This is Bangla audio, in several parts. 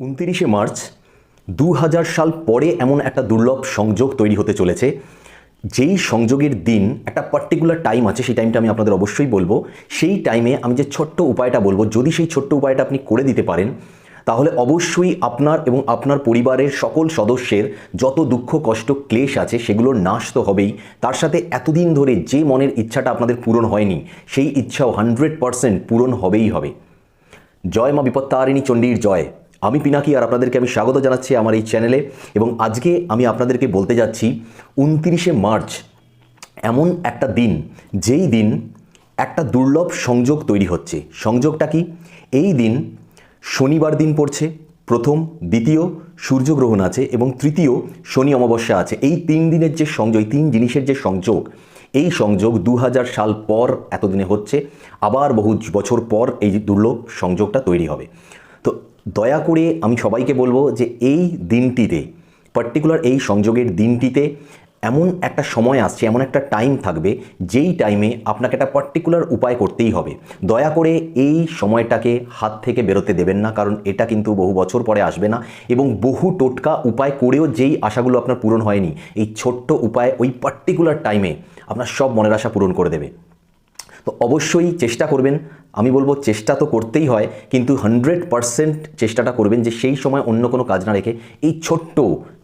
উনতিরিশে মার্চ দু হাজার সাল পরে এমন একটা দুর্লভ সংযোগ তৈরি হতে চলেছে। যেই সংযোগের দিন একটা পার্টিকুলার টাইম আছে, সেই টাইমটা আমি আপনাদের অবশ্যই বলব। সেই টাইমে আমি যে ছোট্ট উপায়টা বলব, যদি সেই ছোট্ট উপায়টা আপনি করে দিতে পারেন, তাহলে অবশ্যই আপনার এবং আপনার পরিবারের সকল সদস্যের যত দুঃখ, কষ্ট, ক্লেশ আছে, সেগুলোর নাশ তো হবেই। তার সাথে এতদিন ধরে যে মনের ইচ্ছাটা আপনাদের পূরণ হয়নি, সেই ইচ্ছাও হান্ড্রেড পারসেন্ট পূরণ হবেই হবে। জয় মা বিপত্তারিণী চণ্ডীর জয়। আমি পিনাকি আর আপনাদেরকে আমি স্বাগত জানাচ্ছি আমার এই চ্যানেলে এবং আজকে আমি আপনাদেরকে বলতে যাচ্ছি উনতিরিশে মার্চ এমন একটা দিন, যেই দিন একটা দুর্লভ সংযোগ তৈরি হচ্ছে। সংযোগটা কি? এই দিন শনিবার দিন পড়ছে, প্রথম, দ্বিতীয় সূর্যগ্রহণ আছে এবং তৃতীয় শনি অমাবস্যা আছে। এই তিন দিনের যে সংযোগ তিন জিনিসের যে সংযোগ, এই সংযোগ দু হাজার সাল পর এতদিনে হচ্ছে, আবার বহু বছর পর এই দুর্লভ সংযোগটা তৈরি হবে। দয়া করে আমি সবাইকে বলব যে এই দিনটিতে পার্টিকুলার এই সংযোগের দিনটিতে এমন একটা সময় আসছে, এমন একটা টাইম থাকবে, যেই টাইমে আপনাকে একটা পার্টিকুলার উপায় করতেই হবে। দয়া করে এই সময়টাকে হাত থেকে বেরোতে দেবেন না, কারণ এটা কিন্তু বহু বছর পরে আসবে না, এবং বহু টোটকা উপায় করেও যেই আশাগুলো আপনার পূরণ হয়নি, এই ছোট্ট উপায় ওই পার্টিকুলার টাইমে আপনার সব মনের আশা পূরণ করে দেবে। তো অবশ্যই চেষ্টা করবেন আমি বলব চেষ্টা তো করতেই হয়, কিন্তু হান্ড্রেড পারসেন্ট চেষ্টাটা করবেন যে সেই সময় অন্য কোনো কাজ না রেখে এই ছোট্ট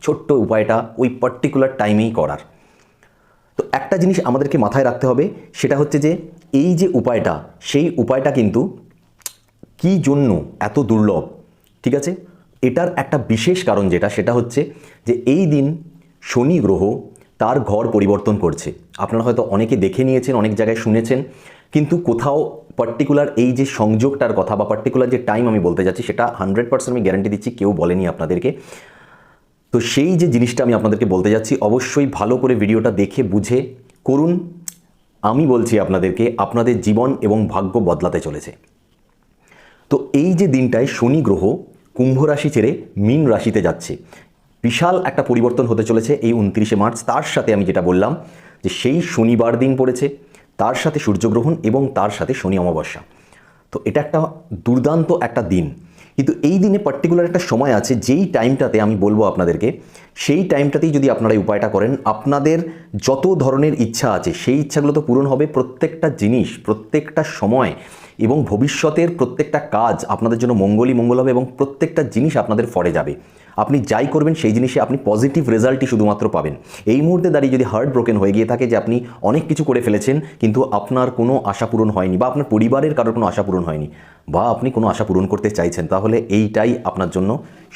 ছোট্ট উপায়টা ওই পার্টিকুলার টাইমেই করার। তো একটা জিনিস আমাদেরকে মাথায় রাখতে হবে, সেটা হচ্ছে যে এই যে উপায়টা, সেই উপায়টা কিন্তু কি জন্য এত দুর্লভ? ঠিক আছে? এটার একটা বিশেষ কারণ যেটা, সেটা হচ্ছে যে এই দিন শনি গ্রহ তার ঘর পরিবর্তন করছে। আপনারা হয়তো অনেকে দেখে নিয়েছেন, অনেক জায়গায় শুনেছেন কিন্তু কোথাও পার্টিকুলার এই যে সংযোগটার কথা বা পার্টিকুলার যে টাইম আমি বলতে যাচ্ছি, সেটা হান্ড্রেড পার্সেন্ট আমি গ্যারান্টি দিচ্ছি কেউ বলেনি আপনাদেরকে। তো সেই যে জিনিসটা আমি আপনাদেরকে বলতে যাচ্ছি, অবশ্যই ভালো করে ভিডিওটা দেখে বুঝে করুন। আমি বলছি আপনাদেরকে, আপনাদের জীবন এবং ভাগ্য বদলাতে চলেছে। তো এই যে দিনটায় শনি গ্রহ কুম্ভ রাশি ছেড়ে মীন রাশিতে যাচ্ছে। বিশাল একটা পরিবর্তন হতে চলেছে এই উনত্রিশে মার্চ। তার সাথে আমি যেটা বললাম, যে সেই শনিবার দিন পড়েছে। তার সাথে সূর্যগ্রহণ এবং তার সাথে শনি অমাবস্যা। তো এটা একটা দুর্দান্ত একটা দিন। কিন্তু এই দিনে পার্টিকুলার একটা সময় আছে, যেই টাইমটাতে আমি বলব আপনাদেরকে সেই টাইমটাতেই যদি আপনারা এই উপায়টা করেন, আপনাদের যত ধরনের ইচ্ছা আছে, সেই ইচ্ছাগুলো তো পূরণ হবে প্রত্যেকটা জিনিস, প্রত্যেকটা সময় এবং ভবিষ্যতের প্রত্যেকটা কাজ আপনাদের জন্য মঙ্গলই মঙ্গল হবে এবং প্রত্যেকটা জিনিস আপনাদের ফরে যাবে। আপনি যাই করবেন, সেই জিনিসে আপনি পজিটিভ রেজাল্টই শুধুমাত্র পাবেন। এই মুহূর্তে দাঁড়িয়ে যদি হার্ট ব্রোকেন হয়ে গিয়ে থাকে যে আপনি অনেক কিছু করে ফেলেছেন, কিন্তু আপনার কোনো আশা পূরণ হয়নি বা আপনার পরিবারের কারোর কোনো আশা পূরণ হয়নি, বা আপনি কোনো আশা পূরণ করতে চাইছেন, তাহলে এইটাই আপনার জন্য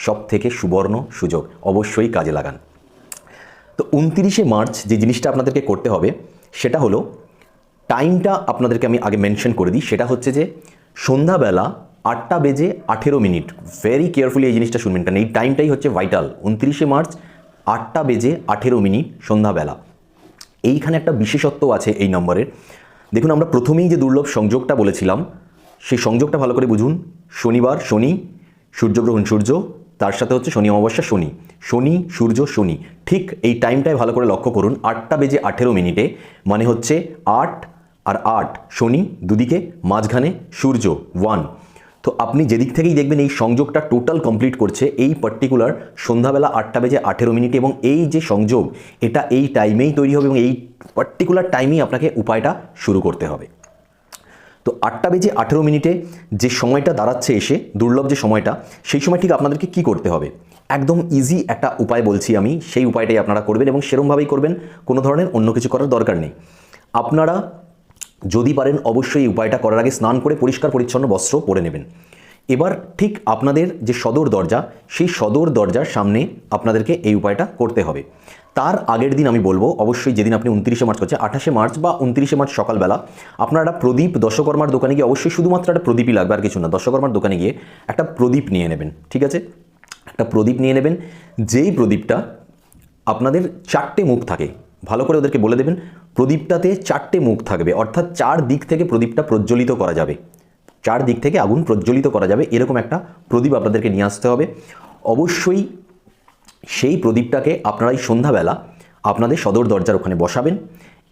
সব থেকে সুবর্ণ সুযোগ অবশ্যই কাজে লাগান। তো উনতিরিশে মার্চ যে জিনিসটা আপনাদেরকে করতে হবে, সেটা হলো টাইমটা আপনাদেরকে আমি আগে মেনশন করে দিই। সেটা হচ্ছে যে সন্ধ্যাবেলা আটটা বেজে আঠেরো মিনিট। ভেরি কেয়ারফুলি এই জিনিসটা শুনবেন, কারণ এই টাইমটাই হচ্ছে ভাইটাল উনত্রিশে মার্চ আটটা বেজে আঠেরো মিনিট সন্ধ্যাবেলা। এইখানে একটা বিশেষত্ব আছে এই নম্বরের দেখুন, আমরা প্রথমেই যে দুর্লভ সংযোগটা বলেছিলাম, সেই সংযোগটা ভালো করে বুঝুন। শনিবার শনি, সূর্যগ্রহণ সূর্য তার সাথে হচ্ছে শনি অমাবস্যা, শনি। শনি, সূর্য, শনি। ঠিক এই টাইমটায় ভালো করে লক্ষ্য করুন। আটটা বেজে আঠেরো মিনিটে। মানে হচ্ছে আট আর আট, শনি, দুদিকে, মাঝখানে সূর্য, ওয়ান। তো আপনি যেদিক থেকেই দেখবেন এই সংযোগটা টোটাল কমপ্লিট করছে এই পার্টিকুলার সন্ধ্যাবেলা আটটা বেজে আঠেরো মিনিট এবং এই যে সংযোগ, এটা এই টাইমেই তৈরি হবে এবং এই পার্টিকুলার টাইমেই আপনাকে উপায়টা শুরু করতে হবে। তো আটটা বেজে আঠেরো মিনিটে যে সময়টা দাঁড়াচ্ছে এসে, দুর্লভ যে সময়টা, সেই সময় ঠিক আপনাদেরকে কি করতে হবে? একদম ইজি একটা উপায় বলছি আমি, সেই উপায়টাই আপনারা করবেন এবং সেরমভাবেই করবেন, কোনো ধরনের অন্য কিছু করার দরকার নেই। আপনারা যদি পারেন অবশ্যই এই উপায়টা করার আগে স্নান করে পরিষ্কার পরিচ্ছন্ন বস্ত্র পরে নেবেন। এবার ঠিক আপনাদের যে সদর দরজা, সেই সদর দরজার সামনে আপনাদেরকে এই উপায়টা করতে হবে। তার আগের দিন আমি বলব, অবশ্যই যেদিন আপনি উনত্রিশে মার্চ করছে আঠাশে মার্চ বা উনত্রিশে মার্চ সকালবেলা, আপনারা একটা প্রদীপ দশকর্মার দোকানে গিয়ে অবশ্যই শুধুমাত্র একটা প্রদীপই লাগবে আর কিছু না। দশকর্মার দোকানে গিয়ে একটা প্রদীপ নিয়ে নেবেন, ঠিক আছে? একটা প্রদীপ নিয়ে নেবেন, যেই প্রদীপটা আপনাদের চারটে মুখ থাকে, ভালো করে ওদেরকে বলে দেবেন, প্রদীপটাতে চারটে মুখ থাকবে, অর্থাৎ চার দিক থেকে প্রদীপটা প্রজ্বলিত করা যাবে। চার দিক থেকে আগুন প্রজ্বলিত করা যাবে, এরকম একটা প্রদীপ আপনাদেরকে নিয়ে আসতে হবে। অবশ্যই সেই প্রদীপটাকে আপনারা এই সন্ধ্যাবেলা আপনাদের সদর দরজার ওখানে বসাবেন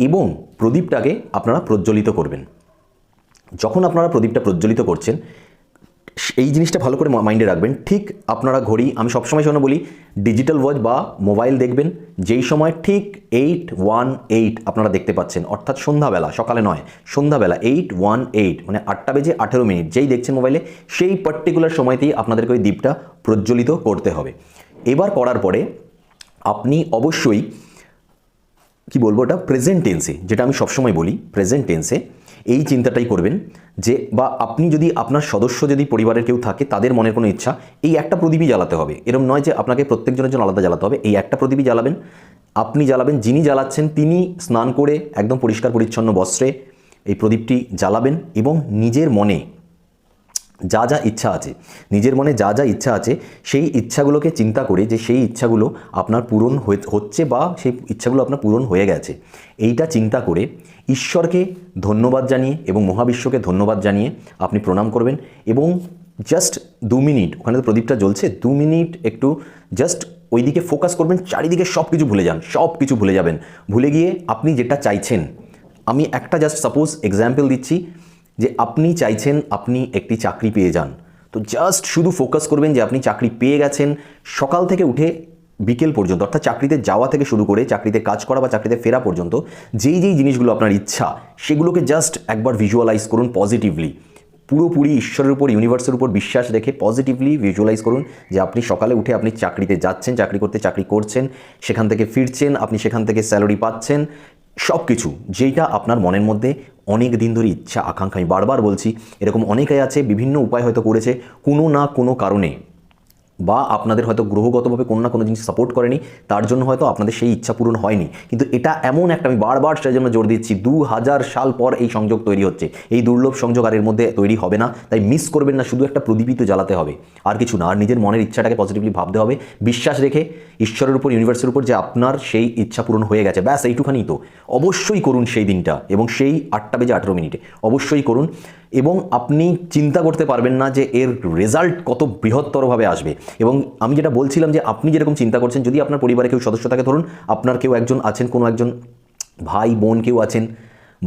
এবং প্রদীপটাকে আপনারা প্রজ্বলিত করবেন। যখন আপনারা প্রদীপটা প্রজ্বলিত করছেন, এই জিনিসটা ভালো করে মাইন্ডে রাখবেন। ঠিক আপনারা ঘড়ি, আমি সবসময় শোনো বলি, ডিজিটাল ওয়াচ বা মোবাইল দেখবেন, যেই সময় ঠিক এইট ওয়ান এইট আপনারা দেখতে পাচ্ছেন, অর্থাৎ সন্ধ্যাবেলা, সকালে নয়, সন্ধ্যাবেলা এইট ওয়ান এইট মানে আটটা বেজে আঠেরো মিনিট, যেই দেখছেন মোবাইলে, সেই পার্টিকুলার সময়তেই আপনাদেরকে ওই দ্বীপটা প্রজ্বলিত করতে হবে। এবার করার পরে আপনি অবশ্যই, কি বলব ওটা প্রেজেন্ট টেন্সে যেটা আমি সবসময় বলি প্রেজেন্ট টেন্সে এই চিন্তাটাই করবেন যে, বা আপনি যদি আপনার সদস্য যদি পরিবারের কেউ থাকে, তাদের মনের কোনো ইচ্ছা, এই একটা প্রদীপই জ্বালাতে হবে। এরকম নয় যে আপনাকে প্রত্যেকজনের জন্য আলাদা জ্বালাতে হবে। এই একটা প্রদীপই জ্বালাবেন। আপনি জ্বালাবেন, যিনি জ্বালাচ্ছেন, তিনি স্নান করে একদম পরিষ্কার পরিচ্ছন্ন বস্ত্রে এই প্রদীপটি জ্বালাবেন এবং নিজের মনে যা যা ইচ্ছা আছে, নিজের মনে যা যা ইচ্ছা আছে, সেই ইচ্ছাগুলোকে চিন্তা করে যে সেই ইচ্ছাগুলো আপনার পূরণ হচ্ছে বা সেই ইচ্ছাগুলো আপনার পূরণ হয়ে গেছে। এইটা চিন্তা করে ঈশ্বরকে ধন্যবাদ জানিয়ে এবং মহাবিশ্বকে ধন্যবাদ জানিয়ে আপনি প্রণাম করবেন এবং জাস্ট দু মিনিট, ওখানে তো প্রদীপটা জ্বলছে, দু মিনিট একটু জাস্ট ওইদিকে ফোকাস করবেন, চারিদিকে সব কিছু ভুলে যান সব কিছু ভুলে যাবেন। ভুলে গিয়ে আপনি যেটা চাইছেন, আমি একটা জাস্ট সাপোজ এক্সাম্পল দিচ্ছি যে আপনি চাইছেন আপনি একটি চাকরি পেয়ে যান। তো জাস্ট শুধু ফোকাস করবেন যে আপনি চাকরি পেয়ে গেছেন, সকাল থেকে উঠে বিকেল পর্যন্ত, অর্থাৎ চাকরিতে যাওয়া থেকে শুরু করে চাকরিতে কাজ করা বা চাকরিতে ফেরা পর্যন্ত, যেই যেই জিনিসগুলো আপনার ইচ্ছা, সেগুলোকে জাস্ট একবার ভিজুয়ালাইজ করুন পজিটিভলি পুরোপুরি ঈশ্বরের উপর ইউনিভার্সের উপর বিশ্বাস রেখে পজিটিভলি ভিজুয়ালাইজ করুন যে আপনি সকালে উঠে আপনি চাকরিতে যাচ্ছেন, চাকরি করতে চাকরি করছেন, সেখান থেকে ফিরছেন, আপনি সেখান থেকে স্যালারি পাচ্ছেন সব কিছু যেইটা আপনার মনের মধ্যে অনেক দিন ধরে ইচ্ছা, আকাঙ্ক্ষা, আমি বারবার বলছি, এরকম অনেকে আছে, বিভিন্ন উপায় হয়তো করেছে, কোনো না কোনো কারণে। বা আপনাদের হয়তো গ্রহগতভাবে কোনো না কোনো জিনিস সাপোর্ট করেনি, তার জন্য হয়তো আপনাদের সেই ইচ্ছা পূরণ হয়নি। কিন্তু এটা এমন একটা, আমি বারবার সেই জন্য জোর দিচ্ছি, দু হাজার সাল পর এই সংযোগ তৈরি হচ্ছে। এই দুর্লভ সংযোগ আর এর মধ্যে তৈরি হবে না, তাই মিস করবেন না, শুধু একটা প্রদীপিত জ্বালাতে হবে। আর কিছু না, আর নিজের মনের ইচ্ছাটাকে পজিটিভলি ভাবতে হবে, বিশ্বাস রেখে ঈশ্বরের উপর ইউনিভার্সের উপর যে আপনার সেই ইচ্ছা পূরণ হয়ে গেছে, ব্যাস এইটুখানি তো। অবশ্যই করুন সেই দিনটা, এবং সেই আটটা বেজে আঠেরো মিনিটে। অবশ্যই করুন। এবং আপনি চিন্তা করতে পারবেন না যে এর রেজাল্ট কত বৃহত্তরভাবে আসবে। এবং আমি যেটা বলছিলাম যে আপনি যেরকম চিন্তা করছেন, যদি আপনার পরিবারে কেউ সদস্য থাকে, ধরুন আপনার কেউ একজন আছেন, কোনো একজন ভাই, বোন কেউ আছেন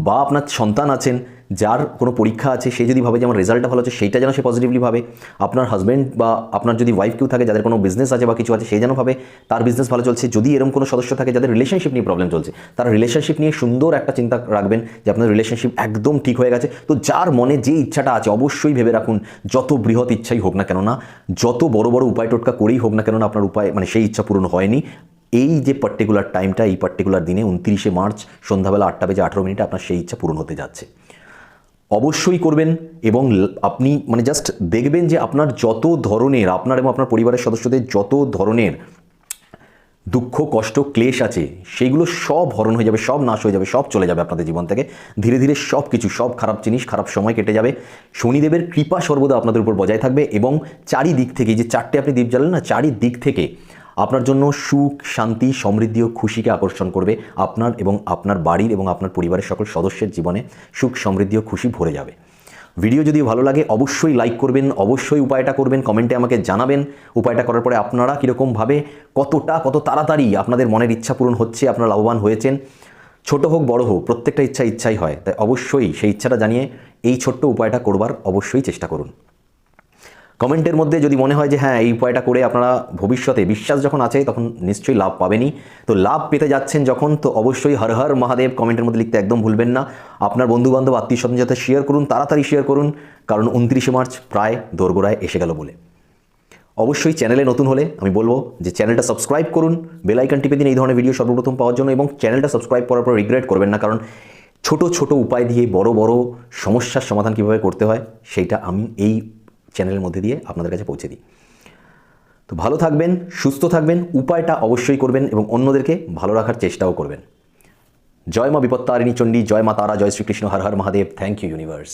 বা আপনার সন্তান আছেন, যার কোনো পরীক্ষা আছে, সে যদি ভাবে যে আমার রেজাল্টটা ভালো আছে, সেইটা যেন সে পজিটিভলি ভাবে। আপনার হাজব্যান্ড বা আপনার যদি ওয়াইফ কেউ থাকে, যাদের কোনো বিজনেস আছে বা কিছু আছে সেই যেন ভাবে তার বিজনেস ভালো চলছে। যদি এরকম কোনো সদস্য থাকে, যাদের রিলেশনশিপ নিয়ে প্রবলেম চলছে, তারা রিলেশনশিপ নিয়ে সুন্দর একটা চিন্তা রাখবেন যে আপনার রিলেশনশিপ একদম ঠিক হয়ে গেছে। তো যার মনে যে ইচ্ছাটা আছে, অবশ্যই ভেবে রাখুন, যত বৃহৎ ইচ্ছাই হোক না কেননা, যত বড় বড় উপায় টোটকা করেই হোক না কেননা, আপনার উপায় মানে সেই ইচ্ছা পূরণ হয়নি। এই যে পার্টিকুলার টাইমটা এই পার্টিকুলার দিনে উনত্রিশে মার্চ সন্ধ্যাবেলা আটটা বেজে আঠেরো মিনিটে আপনার সেই ইচ্ছা পূরণ হতে যাচ্ছে। অবশ্যই করবেন এবং আপনি মানে জাস্ট দেখবেন যে আপনার যত ধরনের, আপনার এবং আপনার পরিবারের সদস্যদের যত ধরনের দুঃখ, কষ্ট, ক্লেশ আছে সেইগুলো সব হরণ হয়ে যাবে, সব নাশ হয়ে যাবে, সব চলে যাবে আপনাদের জীবন থেকে। ধীরে ধীরে সব কিছু, সব খারাপ জিনিস, খারাপ সময় কেটে যাবে। শনিদেবের কৃপা সর্বদা আপনাদের উপর বজায় থাকবে এবং চারিদিক থেকে যে চারটে আপনি দ্বীপ জ্বালেন না, চারিদিক থেকে আপনার জন্য সুখ, শান্তি, সমৃদ্ধি ও খুশিকে আকর্ষণ করবে আপনার এবং আপনার বাড়ির এবং আপনার পরিবারের সকল সদস্যের জীবনে সুখ, সমৃদ্ধি ও খুশি ভরে যাবে। ভিডিও যদি ভালো লাগে, অবশ্যই লাইক করবেন, অবশ্যই উপায়টা করবেন, কমেন্টে আমাকে জানাবেন, উপায়টা করার পরে আপনারা কীরকমভাবে কতটা, কত তাড়াতাড়ি আপনাদের মনের ইচ্ছা পূরণ হচ্ছে, আপনারা লাভবান হয়েছেন। ছোট হোক, বড় হোক, প্রত্যেকটা ইচ্ছা ইচ্ছাই হয়, তাই অবশ্যই সেই ইচ্ছাটা জানিয়ে এই ছোট্ট উপায়টা করবার অবশ্যই চেষ্টা করুন। কমেন্টের মধ্যে যদি মনে হয় যে হ্যাঁ এই উপায়টা করে আপনারা ভবিষ্যতে বিশ্বাস যখন আছে, তখন নিশ্চয়ই লাভ পাবেনই। তো লাভ পেতে যাচ্ছেন যখন, তো অবশ্যই হর হর মহাদেব কমেন্টের মধ্যে লিখতে একদম ভুলবেন না। আপনার বন্ধুবান্ধব আত্মীয় স্বজন যাতে শেয়ার করুন, তাড়াতাড়ি শেয়ার করুন, কারণ উনত্রিশে মার্চ প্রায় দোরগোড়ায় এসে গেল বলে। অবশ্যই চ্যানেলে নতুন হলে আমি বলব যে চ্যানেলটা সাবস্ক্রাইব করুন বেল আইকন টিপে দিন এই ধরনের ভিডিও সর্বপ্রথম পাওয়ার জন্য এবং চ্যানেলটা সাবস্ক্রাইব করার পর রিগ্রেট করবেন না, কারণ ছোট ছোট উপায় দিয়ে বড় বড় সমস্যার সমাধান কীভাবে করতে হয়, সেইটা আমি এই চ্যানেলের মধ্যে দিয়ে আপনাদের কাছে পৌঁছে দিই। তো ভালো থাকবেন, সুস্থ থাকবেন, উপায়টা অবশ্যই করবেন এবং অন্যদেরকে ভালো রাখার চেষ্টাও করবেন। জয় মা বিপত্তারিণী চণ্ডী, জয় মা তারা, জয় Shrikrishna, Har Har Mahadev, thank you universe.